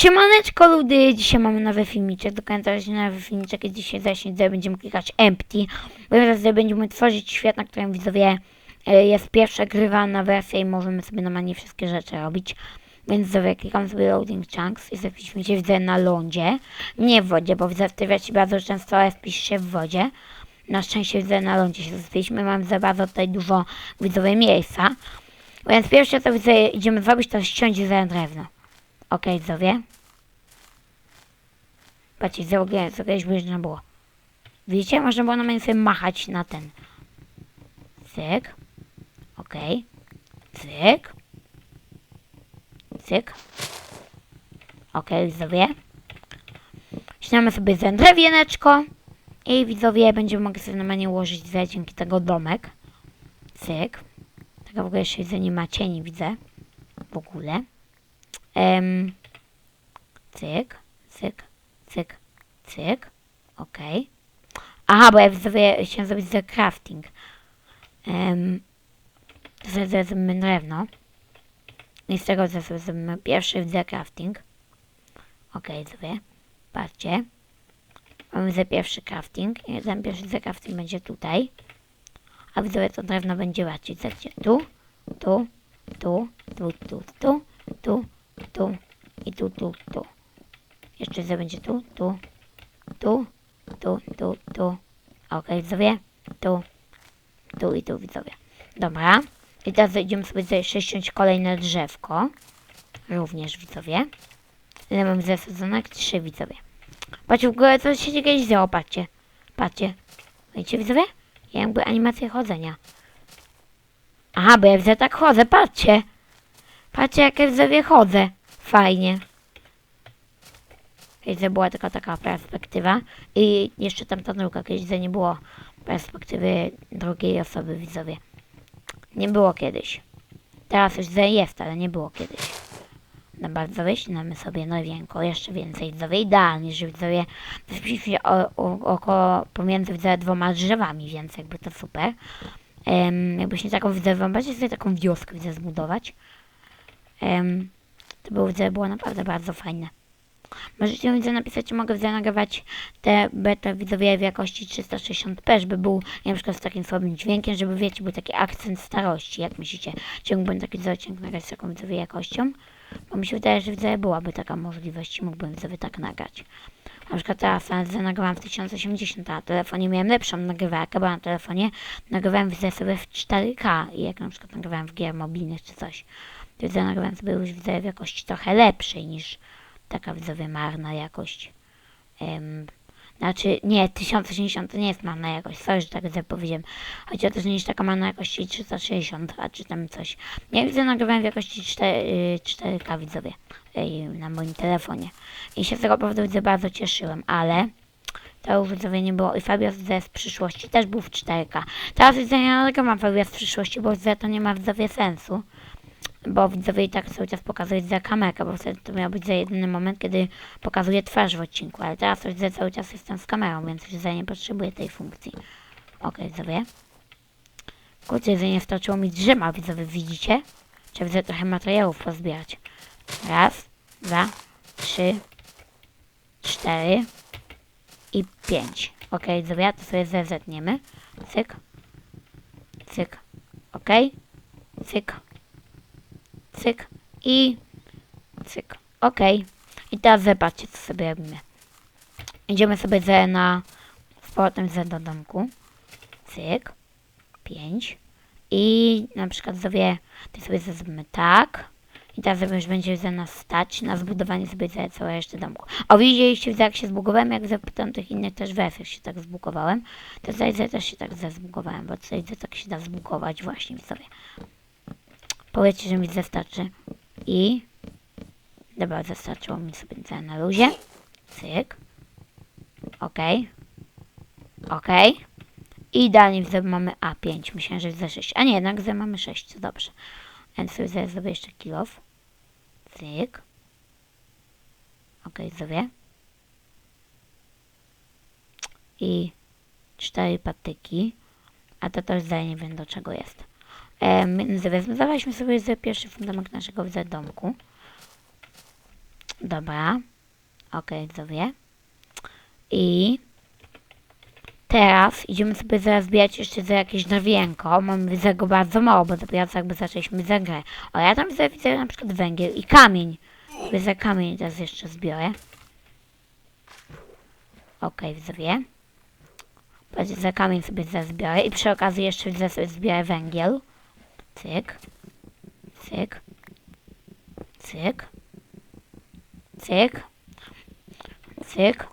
Siemaneczko ludy, dzisiaj mamy nowy filmiczek, do końca nowy filmiczek jest dzisiaj zaś tutaj będziemy klikać empty, bo teraz będziemy tworzyć świat, na którym widzowie e, jest pierwsza grywana wersja i możemy sobie normalnie wszystkie rzeczy robić. Więc sobie klikam sobie loading chunks i zapiszmy się widzę na lądzie, nie w wodzie, bo tej wersji bardzo często wpisz się w wodzie. Na szczęście widzę na lądzie się zostaliśmy, mam za bardzo tutaj dużo widzowie miejsca. Więc pierwsze co widzę idziemy zrobić to ściąć za drewno. Okej, widzowie. Patrzcie, załogiłem, co kiedyś można było. Widzicie? Można było na mnie sobie machać na ten. Cyk. Okej. Cyk. Cyk. Okej, widzowie. Śniamy sobie ten. I widzowie, będziemy mogli sobie normalnie ułożyć za dzięki tego domek. Cyk. Taka w ogóle jeszcze widzę, nie ma cieni, widzę. W ogóle. Em, cyk, cyk, cyk, cyk. Okej. Aha, bo ja widzowie chciałem zrobić za crafting. Um, sobie zrobimy drewno. I z tego sobie zrobimy pierwszy widzę crafting. Okej, sobie. Patrzcie. Mamy za pierwszy crafting. I ten pierwszy za crafting będzie tutaj. A widzowie to drewno będzie bardziej. Zobaczcie. Tu, tu, tu, tu, tu, tu, tu, tu i tu, tu, tu. Jeszcze co tu, tu, tu, tu, tu, tu. Okej, widzowie. Tu, tu i tu, widzowie. Dobra. I teraz idziemy sobie tutaj jeszcze ściąć kolejne drzewko. Również, widzowie. Ile mam zasadzonek? Trzy, widzowie. Patrzcie, w ogóle co się kiedyś działo, patrzcie. Patrzcie. Widzicie, widzowie? Ja jakby animację chodzenia. Aha, bo ja widzę tak chodzę, patrzcie. Patrzcie, jak ja widzowie chodzę. Fajnie. Kiedyś była tylko taka perspektywa. I jeszcze tamta druga, kiedyś nie było perspektywy drugiej osoby, widzowie. Nie było kiedyś. Teraz już jest, ale nie było kiedyś. Dobra, widzowie, ścinamy sobie nowienko, jeszcze więcej widzowie. Idealnie, że widzowie wyszliśmy około pomiędzy widzowie dwoma drzewami, więc jakby to super. Um, jakbyście taką widzę, wyobraźcie sobie taką wioskę widzę zbudować. Em, to było, widzę, było naprawdę bardzo fajne. Możecie widzę napisać, czy mogę widzę nagrywać te beta widzowie w jakości 360p, żeby był na przykład z takim słabym dźwiękiem, żeby wiecie, był taki akcent starości. Jak myślicie, czy mógłbym taki odcinek nagrać z taką widzowie jakością? Bo mi się wydaje, że widzowie byłaby taka możliwość i mógłbym widzowie tak nagrać. Na przykład teraz widzę, nagrywam w 1080, a na telefonie miałem lepszą nagrywarkę, bo na telefonie nagrywałem widzę sobie w 4K i jak na przykład nagrywałem w gier mobilnych czy coś. Widzę, nagrywam sobie już w jakości trochę lepszej niż taka widzowie marna jakość. Znaczy, nie, 1080 to nie jest marna jakość, sorry, że tak widzę powiedziałem. Chodzi o to, że nie jest taka marna jakości 360, a czy tam coś. Ja widzę, nagrywałem w jakości 4, 4K widzowie na moim telefonie. I się z tego powodu widzę bardzo cieszyłem, ale to widzowie nie było. I Fabios z przyszłości też był w 4K. Teraz widzę, ja nagrywam Fabios z przyszłości, bo widzę, to nie ma widzowie sensu bo widzowie i tak cały czas pokazuje za kamerkę, bo wtedy to miał być za jedyny moment, kiedy pokazuje twarz w odcinku, ale teraz już cały czas jestem z kamerą, więc już za nie potrzebuję tej funkcji. Okej, widzowie. Kurczę, jedzenie wtoczyło mi drzewa, widzowie, widzicie? Trzeba widzę trochę materiałów pozbierać. Raz, dwa, trzy, cztery i pięć. Okej, widzowie, to sobie zezetniemy. Cyk, cyk, okej, cyk, cyk i cyk. Ok. I teraz zobaczcie, co sobie robimy. Idziemy sobie ze na z powrotem ze do domku. Cyk. 5. I na przykład sobie, to sobie zrobimy tak. I teraz już będzie za nas stać na zbudowanie sobie całe, całe jeszcze domku. O, widzieliście, jak się zbugowałem, jak zapytam tych innych też wersjach się tak zbugowałem. To tutaj też się tak zbugowałem, bo tutaj tak się da zbugować właśnie sobie. Powiedzcie, że mi wystarczy. I... Dobra, wystarczyło mi sobie za na luzie. Cyk. Ok. Ok. I idealnie widzę, mamy A5. Myślałem, że widzę 6. A nie, jednak widzę, mamy 6. To dobrze. Więc sobie zaraz zrobię jeszcze kilof. Cyk. Ok, zrobię. I cztery patyki. A to też zdaje nie wiem do czego jest. Zadaliśmy sobie za pierwszy fundament naszego domku. Dobra. Okej, widzowie. I teraz idziemy sobie zaraz zbierać jeszcze za jakieś drewienko. Mamy widzę go bardzo mało, bo dopiero co jakby zaczęliśmy za grę. O, ja tam widzę, widzę na przykład węgiel i kamień. Sobie za kamień teraz jeszcze zbiorę. Okej, widzowie. Za kamień sobie zaraz zbiorę i przy okazji jeszcze sobie zbiorę węgiel. Cyk. Cyk. Cyk. Cyk. Cyk.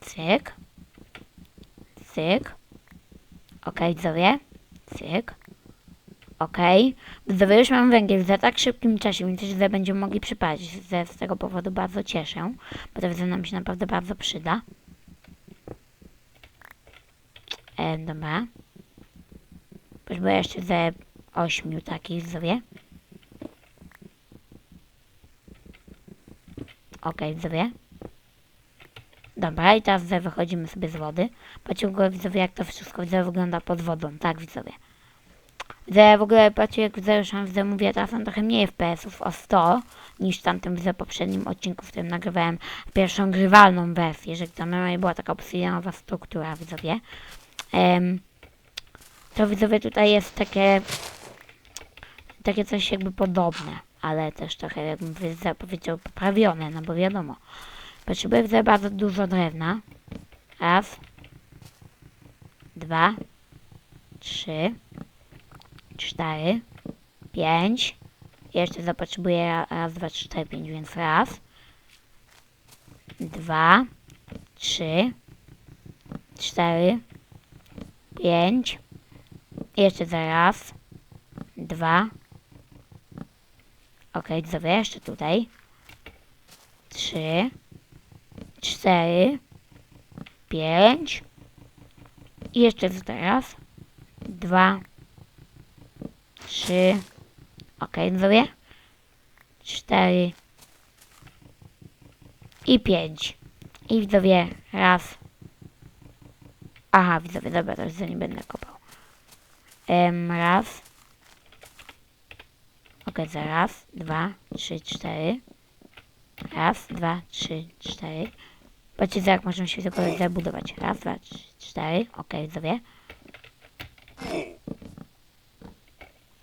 Cyk. Cyk. Okej, widzowie. Cyk. Okej. Widzowie, już mam węgiel za tak szybkim czasie, więc że będziemy mogli przypalić. Ze, z tego powodu bardzo cieszę, bo to widzę nam się naprawdę bardzo przyda. E, dobra. Potrzebuję jeszcze ze ośmiu takich, widzowie. Okej, widzowie. Dobra, i teraz wychodzimy sobie z wody. Patrzcie w ogóle, widzowie, jak to wszystko widzowie, wygląda pod wodą. Tak, widzowie. Widzę w ogóle, patrzcie, jak widzę, już mam, widzę, mówię teraz mam trochę mniej FPS-ów, o 100, niż tamtym, widzę, poprzednim odcinku, w którym nagrywałem pierwszą grywalną wersję, że tam była taka obsydianowa struktura, widzowie. Em, to widzowie tutaj jest takie, takie coś jakby podobne, ale też trochę, jakbym zapowiedział, poprawione, no bo wiadomo. Potrzebuję widzę bardzo dużo drewna. Raz, dwa, trzy, cztery, pięć. Jeszcze zapotrzebuję ra- raz, dwa, trzy, cztery, pięć, więc raz, dwa, trzy, cztery, pięć. Jeszcze zaraz, dwa. Okej, okay, jeszcze tutaj. Trzy, cztery, pięć. I jeszcze teraz. Dwa, trzy. Okej, okay. Cztery. I pięć. I widzowie, raz. Aha, widzowie, dobra, to już nie będę kopał. Em, raz. Okay, raz, dwa, trzy, cztery. Raz, dwa, trzy, cztery. Patrzcie, jak możemy się tylko zabudować. Raz, dwa, trzy, cztery. Okay, widzowie.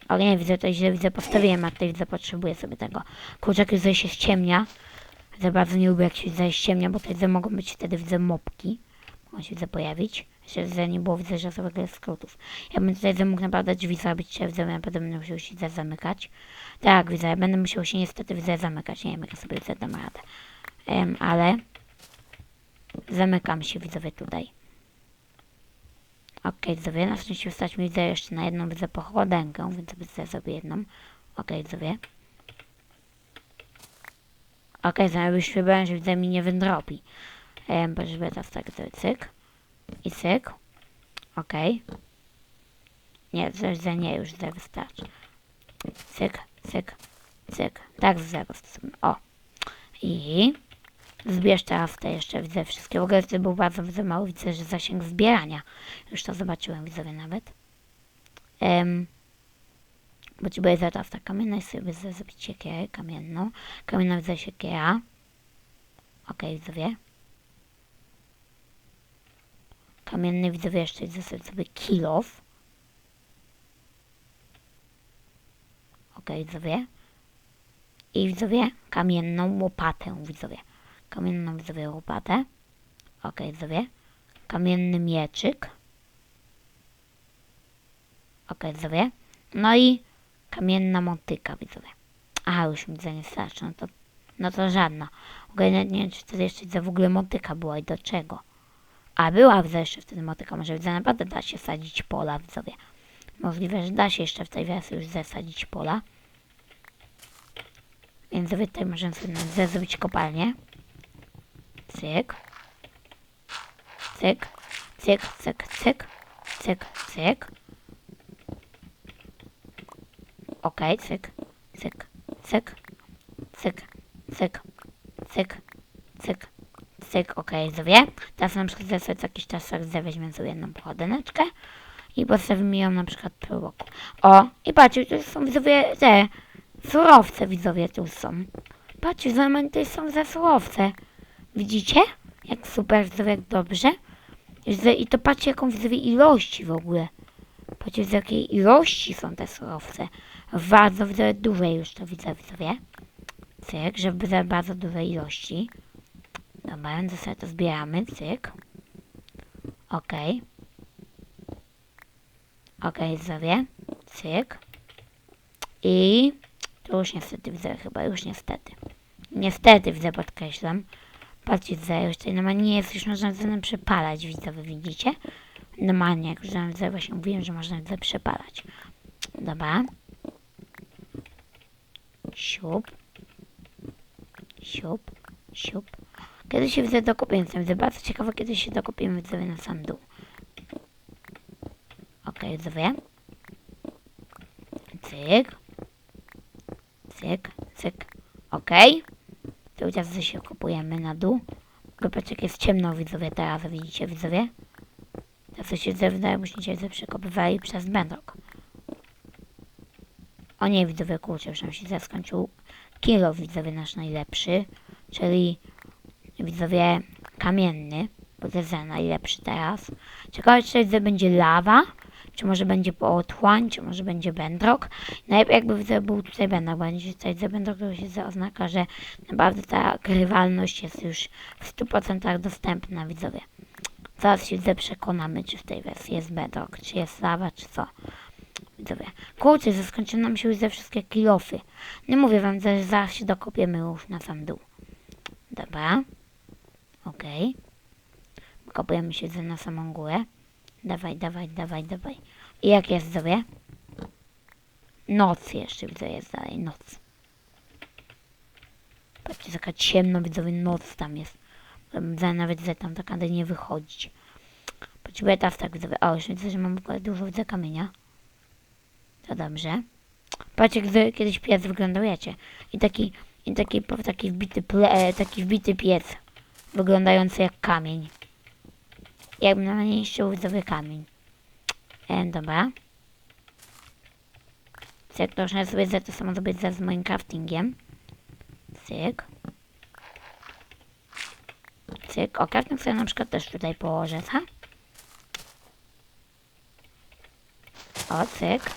O nie, widzę, to źle widzę, postawiłem, a tutaj widzę, potrzebuję sobie tego. Kurczak już się ściemnia. Za bardzo nie lubię, jak się widzę ściemnia, bo tutaj widzę, mogą być wtedy, widzę, mopki. Mogą się pojawić. Jeszcze widzę, nie było, widzę, sobie skrótów. Ja bym tutaj mógł naprawdę drzwi zrobić, czy widzę, naprawdę będę musiał się zamykać. Tak, widzę, będę musiał się niestety, widzę, zamykać. Nie wiem, jak ja sobie widzę, dam radę. Um, ale zamykam się, widzowie, tutaj. Okay, widzowie, na szczęście wstać mi widzę jeszcze na jedną, widzę, pochodenkę, więc widzę sobie jedną. Okay, widzowie. Okej, okay, już wybrałem, że widzę, mi nie wędrobi. Um, Potrzebuję teraz tak, cyk. I. Okej. Okay. Nie, że nie, już za wystarczy. Cyk, cyk, cyk. Tak, zero. O. I zbierz teraz te jeszcze, widzę wszystkie. W ogóle był bardzo, bardzo mało. Widzę, że zasięg zbierania. Już to zobaczyłem, widzowie nawet. Um, potrzebuję zaraz tak kamienna i sobie zrobić siekierę kamienną. Kamienna widzę siekiera. Okej, okay, widzowie. Kamienny widzowie jeszcze zasadzić sobie kilof. Ok, widzowie. I widzowie, kamienną łopatę, widzowie. Kamienną widzowie łopatę. Ok, widzowie. Kamienny mieczyk. Ok, widzowie. No i kamienna motyka, widzowie. Aha, już mi widzę nie starczy. No to, no to żadna. Okay, nie, nie wiem, czy to jeszcze widzę w ogóle motyka była i do czego. A była jeszcze wtedy motyka, może widzę naprawdę da się sadzić pola, widzowie. Możliwe, że da się jeszcze w tej wersji już zasadzić pola. Więc tutaj możemy sobie nawet zrobić kopalnię. Cyk. Cyk. Cyk, cyk, cyk. Cyk, cyk. Okay, cyk. Cyk, cyk. Cyk, cyk. Cyk, cyk cyk, ok, zowie. Teraz na przykład za jakiś czas tak weźmiemy sobie jedną pochodyneczkę i postawimy ją na przykład po boku. O, i patrzcie, tu są widzowie te surowce widzowie tu są. Patrzcie, tutaj są za surowce. Widzicie? Jak super, widzowie, jak dobrze. I to patrzcie, jaką widzowie ilości w ogóle. Patrzcie, z jakiej ilości są te surowce. Bardzo widzowie dużej już to widzę, widzowie. Cyk, żeby za bardzo duże ilości. Więc sobie to zbieramy, cyk. Okej. Okej, widzowie. Cyk. I to już niestety widzę, chyba już niestety. Niestety widzę, podkreślam. Patrzcie, widzę, już tutaj normalnie nie jest już można mną przepalać, widzowie, widzicie? Normalnie, jak już widzę, właśnie mówiłem, że można widzę przepalać. Dobra. Siup. Siup. Siup. Kiedy się widzę dokopię, jestem bardzo ciekawe, kiedy się dokopimy widzowie na sam dół. Okej, widzowie. Cyk. Cyk, cyk. Okej. Cały czas się kopujemy na dół. Jak jest ciemno, widzowie, teraz, widzicie, widzowie? Teraz się wydaje, musicie się przekopywali przez bedrock. O nie, widzowie, kurczę, już nam się zaskończył kilo, widzowie, nasz najlepszy, czyli widzowie kamienny, bo to jest najlepszy teraz. Ciekawe, czy to będzie lawa, czy może będzie otchłań, czy może będzie bedrock. Najlepiej jakby widzę, był tutaj bedrock, bo będzie tutaj za bedrock, to się za oznaka, że naprawdę ta grywalność jest już w 100% dostępna, widzowie. Zaraz się przekonamy, czy w tej wersji jest bedrock, czy jest lawa, czy co. Widzowie. Kurczę, zaskończyły nam się ze wszystkie kilofy. Nie mówię wam, że zaraz się dokopiemy już na sam dół. Dobra. Okej. Kopujemy się na samą górę. Dawaj, dawaj, dawaj, dawaj. I jak jest sobie? Noc jeszcze widzę jest dalej, noc. Patrzcie, jaka ciemno widzowie, noc tam jest. Widzę nawet, że tam taka nie wychodzić. Potrzebuję teraz tak widzowie. O, już widzę, że mam dużo widzę kamienia. To dobrze. Patrzcie, jak kiedyś piec wyglądał, wiecie. I taki, i taki, taki wbity, ple, e, taki wbity piec. Wyglądający jak kamień. Jakby na mnie niszczył widzowy kamień. E, dobra. Cyk, to można sobie za to samo zrobić z moim craftingiem. Cyk. Cyk, o crafting sobie na przykład też tutaj położę, co? O, cyk.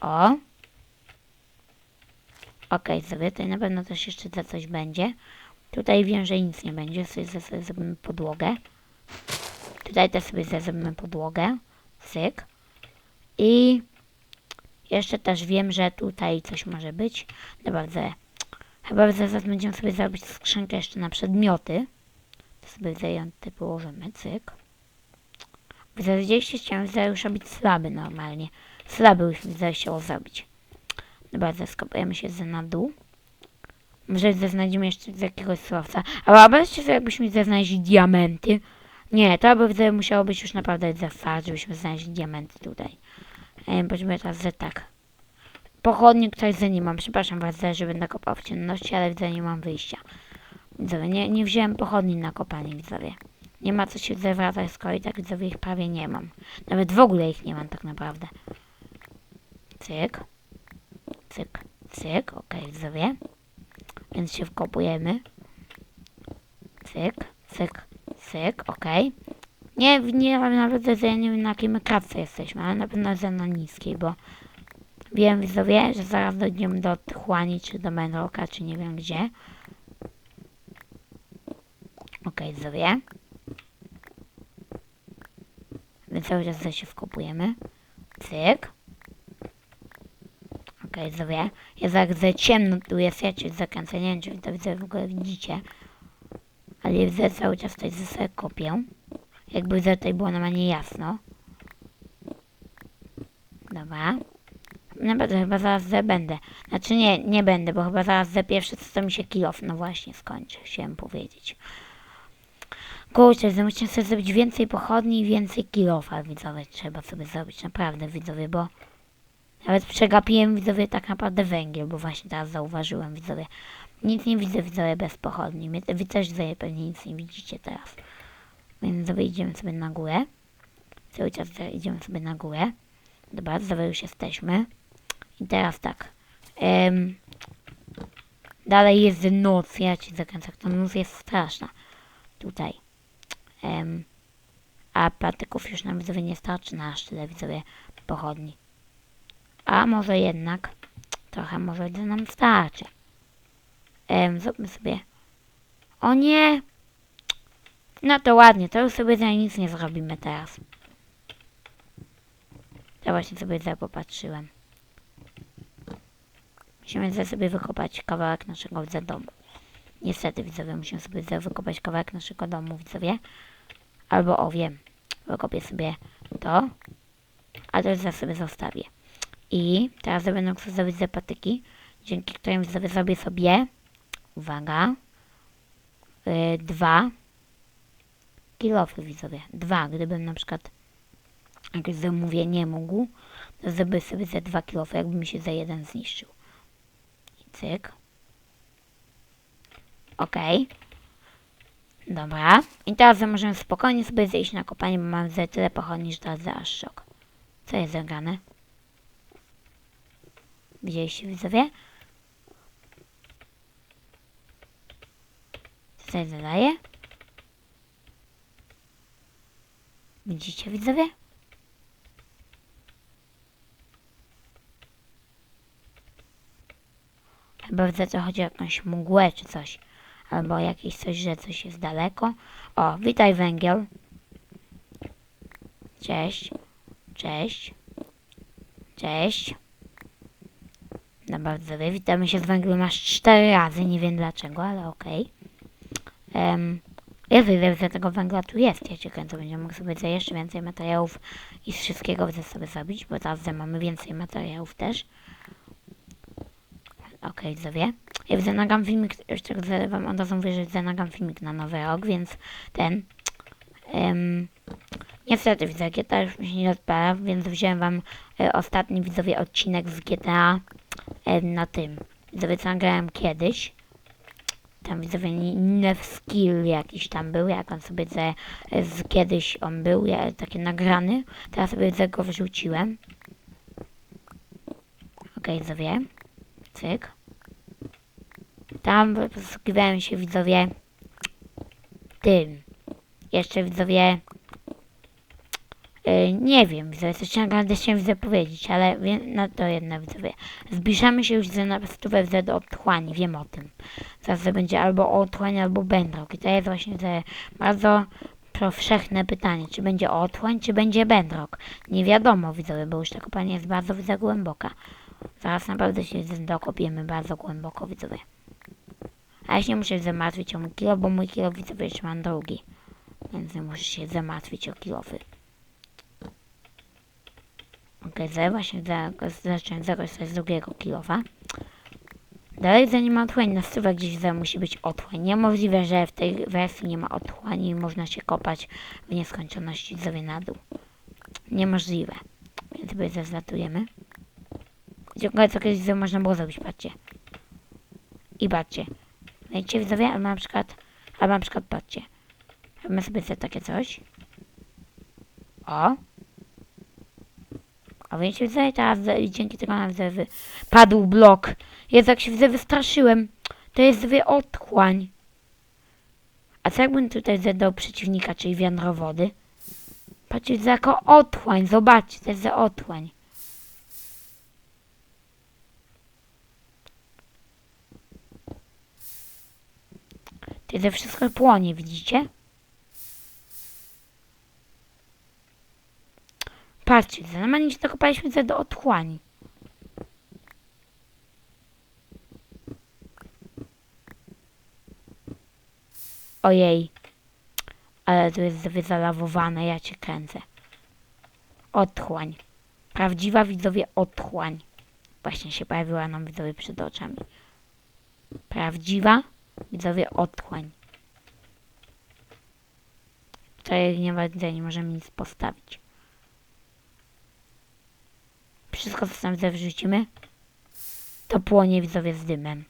O. Okej, sobie tutaj na pewno też jeszcze za coś będzie. Tutaj wiem, że nic nie będzie, sobie, sobie, zrobimy podłogę. Tutaj też sobie zrobimy podłogę. Cyk. I jeszcze też wiem, że tutaj coś może być. Że chyba zaraz będziemy sobie zrobić skrzynkę jeszcze na przedmioty. To sobie zajęty położymy, cyk. Widzieliście, chciałem już robić slaby normalnie. Slaby już mi zechciało zrobić. Dobra, zeskopujemy się ze na dół. Może znajdziemy jeszcze z jakiegoś surowca. Ale wyobraźcie sobie, jakbyśmy znaleźli diamenty. Nie, to by musiało być już naprawdę za fart, żebyśmy znaleźli diamenty tutaj. E, Bądźmy teraz, że tak. Pochodnie ktoś za nie mam. Przepraszam bardzo, że będę kopał w ciemności, ale widzę, nie mam wyjścia. Widzowie, nie, nie wziąłem pochodni na kopanie, widzowie. Nie ma co się zwracać, skoro i tak widzowie ich prawie nie mam. Nawet w ogóle ich nie mam tak naprawdę. Cyk. Cyk, cyk, okay, widzowie. Więc się wkopujemy. Cyk, cyk, cyk. Okay. Nie, nie wiem nawet, że nie wiem na jakiej klatce jesteśmy, ale na pewno że na niskiej, bo wiem widzowie, że zaraz dojdziemy do Tchłani, czy do Menroka, czy nie wiem gdzie. Okay, widzowie. Więc cały czas się wkopujemy. Cyk. Okej, okay. Jest jak za ciemno tu jest, ja cię zakręcę, nie wiem czy to widzę w ogóle widzicie. Ale widzę cały czas tutaj ze sobie kopię. Jakby widzę tutaj było normalnie jasno. Dobra. Naprawdę chyba zaraz będę. Znaczy nie, nie będę, bo chyba zaraz ze pierwsze co mi się kilof, no właśnie skończy, chciałem powiedzieć. Kurczę, musimy sobie zrobić więcej pochodni i więcej kilofa, widzowie, trzeba sobie zrobić, naprawdę, widzowie, bo nawet przegapiłem, widzowie, tak naprawdę węgiel, bo właśnie teraz zauważyłem, widzowie. Nic nie widzę, widzowie, bez pochodni. Wy też widzowie, pewnie nic nie widzicie teraz. Więc idziemy sobie na górę. Cały czas idziemy sobie na górę. Dobra, widzowie, już jesteśmy. I teraz tak. Um, Dalej jest noc, ja ci zakręcę, ta noc jest straszna. Tutaj. Em, a patyków już nam widzowie nie starczy na tyle widzowie pochodni. A może jednak trochę może widzę nam starczy. Em, zróbmy sobie. O nie! No to ładnie, to już sobie za nic nie zrobimy teraz. To właśnie sobie za popatrzyłem. Musimy za sobie wykopać kawałek naszego widzę domu. Niestety widzowie, musimy sobie za wykopać kawałek naszego domu widzowie. Albo o wiem, wykopię sobie to, a to za sobie zostawię. I teraz będę chciał zrobić za patyki, dzięki którym zrobię sobie, uwaga, yy, dwa kilofy widzowie. Dwa, gdybym na przykład jakieś zamówienie mógł, to zrobię sobie za dwa kilofy, jakby mi się za jeden zniszczył. I cyk. Okej. Dobra. I teraz możemy spokojnie sobie zejść na kopanie, bo mam za tyle pochodni, że teraz aż szok. Co jest zagrane? Widzieliście widzowie? Co tutaj zadaje? Widzicie widzowie? Chyba widzę, co chodzi o jakąś mgłę czy coś. Albo jakieś coś, że coś jest daleko. O, witaj węgiel. Cześć. Cześć. Cześć. Witamy się z węglem aż cztery razy. Nie wiem dlaczego, ale okej. Okay. Jezu, ile widzę tego węgla tu jest. Ja cię kręcę, będziemy mogli sobie jeszcze więcej materiałów i z wszystkiego widzę sobie zrobić, bo teraz mamy więcej materiałów też. Okej, okay, widzowie. Ja widzę, nagram filmik, już tego wam od razu mówię, że widzę, nagram filmik na nowy rok, więc ten... Um, niestety widzę, GTA już mi się nie odpala, więc wziąłem wam e, ostatni widzowie odcinek z GTA na tym. Widzowie, co nagrałem kiedyś. Tam widzowie inny skill jakiś tam był, jak on sobie ze, z kiedyś on był, ja, taki nagrany. Teraz sobie ze go wrzuciłem. Okej, okay, widzowie. Cyk. Tam posługiwałem się widzowie tym. Jeszcze widzowie nie wiem, widzowie, coś naprawdę chciałem widzę powiedzieć, ale wiem, no to jedno widzowie. Zbliżamy się już na stówę widzę do otchłani, wiem o tym. To będzie albo otchłań, albo bedrock. I to jest właśnie te bardzo powszechne pytanie, czy będzie otchłań, czy będzie bedrock. Nie wiadomo, widzowie, bo już ta kopalnia jest bardzo widzę głęboka. Zaraz naprawdę się dokopiemy bardzo głęboko, widzowie. A ja się muszę zamartwić o mój kilo, bo mój kilo widzowie jeszcze mam drugi. Więc muszę się zamartwić o kilowy. Ok, okay, właśnie zacząłem zakorzystać z drugiego kilofa. Dalej za nie ma otchłań, na stówę gdzieś za musi być otchłań. Niemożliwe, że w tej wersji nie ma otchłani i można się kopać w nieskończoności sobie na dół. Niemożliwe. Więc sobie zazlatujemy. Ciągle co kiedyś można było zrobić, patrzcie. I patrzcie. Wiecie widzowie, albo na przykład, albo na przykład patrzcie. Robimy sobie takie coś. O. A wiecie, widzę, teraz dzięki tego nam widzę, padł blok. Jest jak się widzę, wystraszyłem. To jest wy otchłań. A co jakbym tutaj zadał przeciwnika, czyli wiatrowody? Patrzcie, za jako otchłań, zobaczcie, to jest za otchłań. To ze wszystko płonie, widzicie? Patrzcie, normalnie się dokopaliśmy do otchłani. Ojej. Ale to jest wyzalawowane, ja cię kręcę. Otchłań. Prawdziwa widzowie otchłań. Właśnie się pojawiła nam widzowie przed oczami. Prawdziwa widzowie otchłań. Tutaj nie, nie możemy nic postawić. Wszystko co tam wrzucimy, to płonie widzowie z dymem.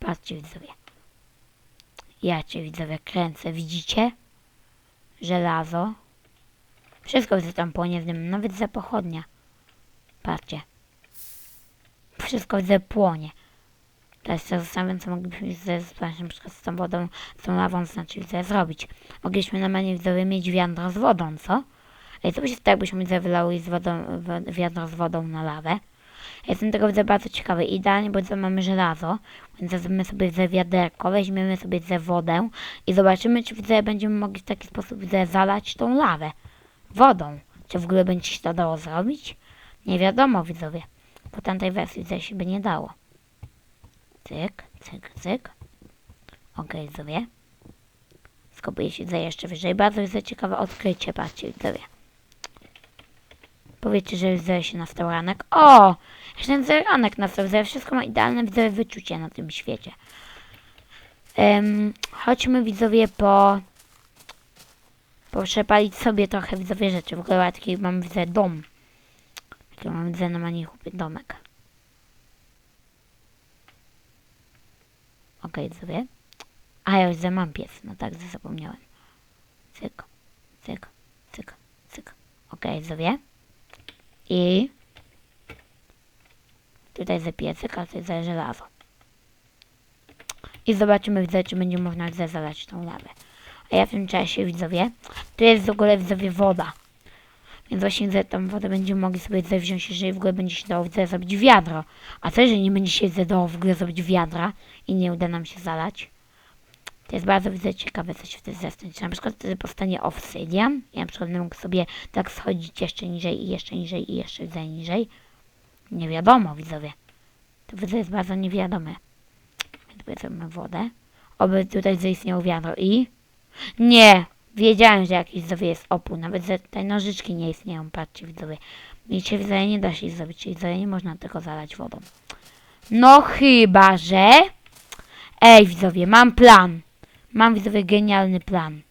Patrzcie widzowie. Ja cię widzowie kręcę, widzicie? Żelazo. Wszystko co tam płonie z dymem, nawet za pochodnia. Patrzcie. wszystko widzę płonie. Teraz się zastanawiam, co moglibyśmy ze, z, na przykład z tą wodą, z tą lawą, znaczy widzę, zrobić. Mogliśmy normalnie widzowie mieć wiadro z wodą, co? Ej, co by się stało, jakbyśmy widzę wylały z wodą, wiadro z wodą na lawę? Jestem tego widzę bardzo ciekawy. Idealnie, bo mamy żelazo, więc zrobimy sobie ze wiaderko, weźmiemy sobie ze wodę i zobaczymy, czy widzę, będziemy mogli w taki sposób widzę, zalać tą lawę wodą. Czy w ogóle będzie się to dało zrobić? Nie wiadomo, widzowie. Po tamtej wersji widzę, się by nie dało. Cyk, cyk, cyk. Okej, widzowie. Skopuję się jeszcze wyżej. Bardzo widzę ciekawe odkrycie, patrzcie, widzowie. Powiedzcie, że widzę się nastał ranek. O! Jeszcze ten ranek nastał. Wszystko ma idealne widzowie wyczucie na tym świecie. Em, chodźmy widzowie po... Przepalić sobie trochę widzowie rzeczy. W ogóle taki mam widzę dom. Taki mam widzę na manichupie domek. Okej, widzowie. A ja widzę mam pies. No tak, zapomniałem. Cyk, cyk, cyk, cyk. Okej, widzowie. I tutaj za piecyk, a tutaj za żelazo. I zobaczymy, widzę, czy będzie można widzę, zalać tą lawę. A ja w tym czasie, widzowie, tu jest w ogóle, widzowie, woda. Więc właśnie tą wodę będziemy mogli sobie widzę, wziąć, jeżeli w ogóle będzie się dało widzę, zrobić wiadro. A co jeżeli nie będzie się dało w ogóle zrobić wiadra i nie uda nam się zalać? To jest bardzo widzę, ciekawe, co się wtedy. Czy na przykład wtedy powstanie obsydian. Ja na przykład będę mógł sobie tak schodzić jeszcze niżej i jeszcze niżej i jeszcze widzę, niżej. Nie wiadomo, widzowie. To widzę jest bardzo niewiadome. Więc powiedzmy wodę. Oby tutaj zaistniało wiadro i... Nie! Wiedziałem, że jakiś widzowie jest opór. Nawet że te nożyczki nie istnieją. Patrzcie, widzowie. I się widzowie nie da się zrobić. Czyli widzowie nie można tego zalać wodą. No chyba, że... Ej, widzowie, mam plan. Mam, widzowie, genialny plan.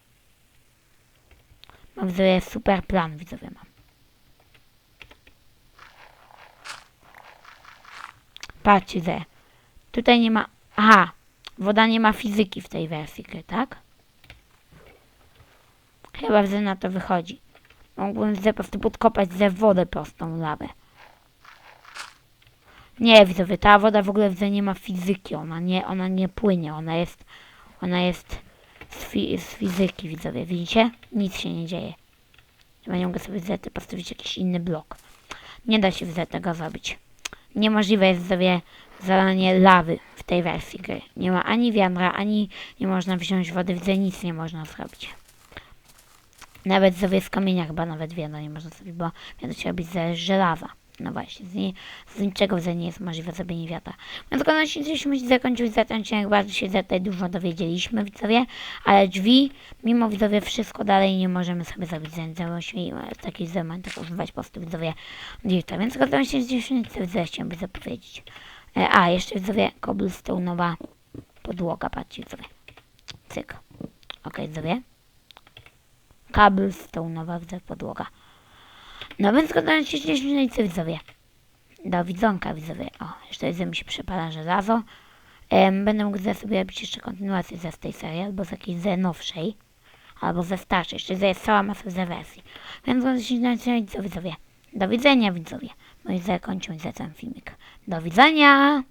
Mam, widzowie, super plan, widzowie, mam. Patrzcie, że tutaj nie ma... Aha, woda nie ma fizyki w tej wersji tak? Chyba, że na to wychodzi. Mógłbym ze po prostu podkopać ze wodę prostą lawę. Nie, widzowie, ta woda w ogóle nie ma fizyki, ona nie, ona nie płynie, ona jest, ona jest z, fi, z fizyki, widzowie, widzicie? Nic się nie dzieje. Chyba nie mogę sobie widzę, postawić jakiś inny blok. Nie da się widzę tego zrobić. Niemożliwe jest sobie zalanie lawy w tej wersji gry. Nie ma ani wiadra, ani nie można wziąć wody, widzę, nic nie można zrobić. Nawet sobie z kamienia chyba nawet wiadra nie można zrobić, bo wiadro trzeba robić ze żelaza. No właśnie, z, nie, z niczego widzę nie jest możliwe zrobienie wiatra. Więc koniecznie chcieliśmy zakończyć za ten odcinek, bardzo się tutaj dużo dowiedzieliśmy, widzowie, ale drzwi, mimo widzowie, wszystko dalej nie możemy sobie zrobić, musimy w takich zementach używać po prostu widzowie dirta. Więc koniecznie dzisiejszy widzowie chciałbym zapowiedzieć. E, a, jeszcze widzowie, cobblestone'owa podłoga, patrzcie widzowie. Cyk. Okej, widzowie. Cobblestone'owa podłoga. No więc koniecznie dzisiejszy widzowie. Do widzonka widzowie. O, jeszcze widzę mi się przepala żelazo. Em, będę mógł za sobie robić jeszcze kontynuację ze z tej serii, albo z jakiejś ze nowszej, albo ze starszej. Jeszcze jest cała masa ze wersji. Więc koniecznie widzowie. Do widzenia widzowie. No i zakończymy za ten filmik. Do widzenia!